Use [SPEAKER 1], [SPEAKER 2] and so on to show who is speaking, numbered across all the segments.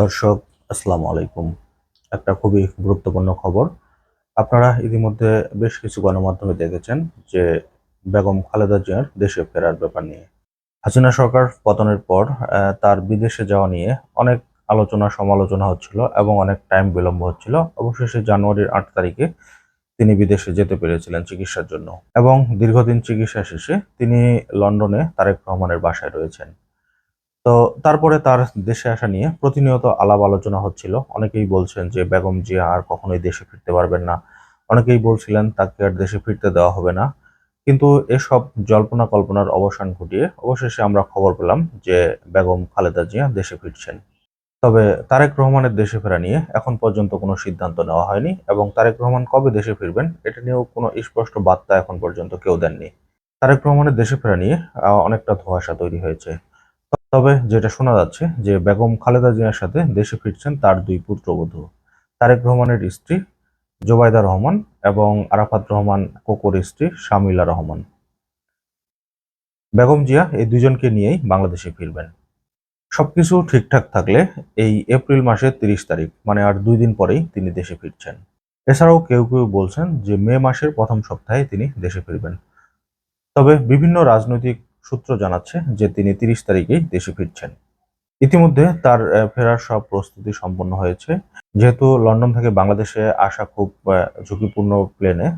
[SPEAKER 1] দর্শক, আসসালামু আলাইকুম। একটা খুবই গুরুত্বপূর্ণ খবর। আপনারা ইতিমধ্যে বেশ কিছু গণমাধ্যমে দেখেছেন যে বেগম খালেদা জিয়ার দেশে ফেরার ব্যাপার নিয়ে। হাসিনা সরকার পতনের পর তার বিদেশে যাওয়া নিয়ে অনেক আলোচনা, সমালোচনা হচ্ছিল এবং অনেক টাইম বিলম্ব হচ্ছিল। অবশেষে জানুয়ারির আট তারিখে তিনি বিদেশে যেতে পেরেছিলেন চিকিৎসার জন্য এবং দীর্ঘদিন চিকিৎসা শেষে তিনি লন্ডনে তারেক রহমানের বাসায় রয়েছেন। তো তারপরে তার দেশে আসা নিয়ে প্রতিনিয়ত আলাপ আলোচনা হচ্ছিল। অনেকেই বলছেন যে বেগম জিয়া আর কখনোই দেশে ফিরতে পারবেন না। অনেকেই বলছিলেন তাকে আর দেশে ফিরতে দেওয়া হবে না। কিন্তু এসব জল্পনা কল্পনার অবসান ঘটিয়ে অবশেষে আমরা খবর পেলাম যে বেগম খালেদা জিয়া দেশে ফিরছেন। তবে তারেক রহমানের দেশে ফেরা নিয়ে এখন পর্যন্ত কোনো সিদ্ধান্ত নেওয়া হয়নি এবং তারেক রহমান কবে দেশে ফিরবেন এটা নিয়েও কোনো স্পষ্ট বার্তা এখন পর্যন্ত কেউ দেননি। তারেক রহমানের দেশে ফেরা নিয়ে অনেকটা ধোয়াশা তৈরি হয়েছে। তবে যেটা শোনা যাচ্ছে যে বেগম খালেদা জিয়ার সাথে দেশে ফিরছেন তার দুই পুত্রবধূ, তারেক রহমানের স্ত্রী জোবাইদা রহমান এবং আরাফাত রহমান কোকোর স্ত্রী শামিলা রহমান। বেগম জিয়া এই দুজনকে নিয়েই বাংলাদেশে ফিরবেন। সবকিছু ঠিকঠাক থাকলে এই এপ্রিল মাসের তিরিশ তারিখ মানে আর দুই দিন পরেই তিনি দেশে ফিরছেন। এছাড়াও কেউ কেউ বলছেন যে মে মাসের প্রথম সপ্তাহে তিনি দেশে ফিরবেন। তবে বিভিন্ন রাজনৈতিক সূত্র জানাচ্ছে যে তিনি তিরিশ তারিখেই দেশে ফিরছেন। ইতিমধ্যে তার ফেরার সব প্রস্তুতি সম্পন্ন হয়েছে। যেহেতু লন্ডন থেকে বাংলাদেশে আসা খুব ঝুঁকিপূর্ণ প্লেনে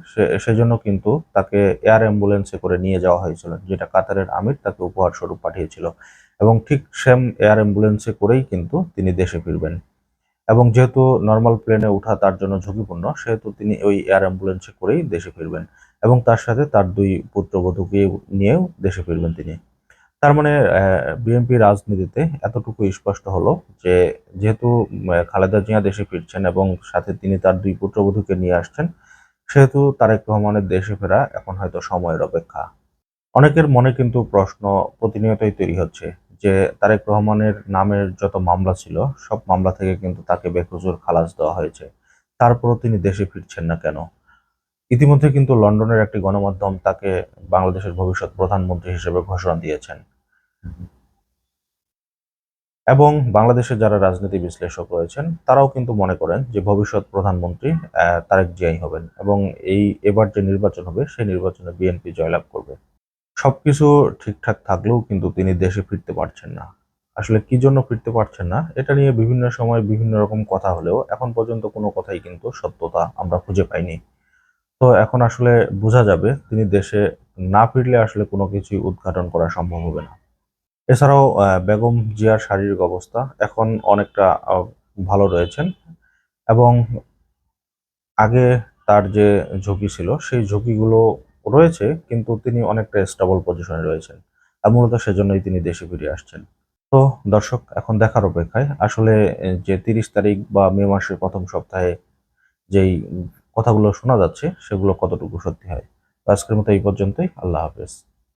[SPEAKER 1] সেজন্য কিন্তু তাকে এয়ার অ্যাম্বুলেন্সে করে নিয়ে যাওয়া হয়েছিল, যেটা কাতারের আমির তাকে উপহার স্বরূপ পাঠিয়েছিল। এবং ঠিক সেম এয়ার অ্যাম্বুলেন্সে করেই কিন্তু তিনি দেশে ফিরবেন। এবং যেহেতু নর্মাল প্লেনে ওঠা তার জন্য ঝুঁকিপূর্ণ, সেহেতু তিনি ওই এয়ার অ্যাম্বুলেন্সে করেই দেশে ফিরবেন এবং তার সাথে তার দুই পুত্রবধূকে নিয়েও দেশে ফিরবেন তিনি। তার মানে বিএনপি রাজনীতিতে এতটুকু স্পষ্ট হলো যে, যেহেতু খালেদা জিয়া দেশে ফিরছেন এবং সাথে তিনি তার দুই পুত্রবধূকে নিয়ে আসছেন, সেহেতু তারেক রহমানের দেশে ফেরা এখন হয়তো সময়ের অপেক্ষা। অনেকের মনে কিন্তু প্রশ্ন প্রতিনিয়তই তৈরি হচ্ছে যে তারেক রহমানের নামের যত মামলা ছিল, সব মামলা থেকে কিন্তু তাকে বেকসুর খালাস দেওয়া হয়েছে। তারপরও তিনি দেশে ফিরছেন না কেন? ইতিমধ্যে কিন্তু লন্ডনের একটি গণমাধ্যম তাকে বাংলাদেশের ভবিষ্যৎ প্রধানমন্ত্রী হিসেবে ঘোষণা দিয়েছেন। এবং বাংলাদেশে যারা রাজনীতি বিশ্লেষক রয়েছেন, তারাও কিন্তু মনে করেন যে ভবিষ্যৎ প্রধানমন্ত্রী তারেক জিয়াই হবেন। এবং এই, এবার যে নির্বাচন হবে, সেই নির্বাচনে বিএনপি জয়লাভ করবে। সবকিছু ঠিকঠাক থাকলেও কিন্তু তিনি দেশে ফিরতে পারছেন না। আসলে কি জন্য ফিরতে পারছেন না, এটা নিয়ে বিভিন্ন সময় বিভিন্ন রকম কথা হলেও এখন পর্যন্ত কোনো কথাই কিন্তু সত্যতা আমরা খুঁজে পাইনি। তো এখন আসলে বোঝা যাবে তিনি দেশে না ফিরলে আসলে কোনো কিছুই উদ্ঘাটন করা সম্ভব হবে না। এছাড়াও বেগম জিয়ার শারীরিক অবস্থা এখন অনেকটা ভালো রয়েছেন এবং আগে তার যে ঝুঁকি ছিল, সেই ঝুঁকিগুলো রয়েছে, কিন্তু তিনি অনেকটা স্টেবল পজিশনে রয়েছেন আর মূলত সেজন্যই তিনি দেশে ফিরে আসছেন। তো দর্শক, এখন দেখার অপেক্ষায় আসলে যে তিরিশ তারিখ বা মে মাসের প্রথম সপ্তাহে যেই কথাগুলো শোনা যাচ্ছে, সেগুলো কতটুকু সত্যি হয়? আজকের মতো এই পর্যন্তই, আল্লাহ হাফেজ।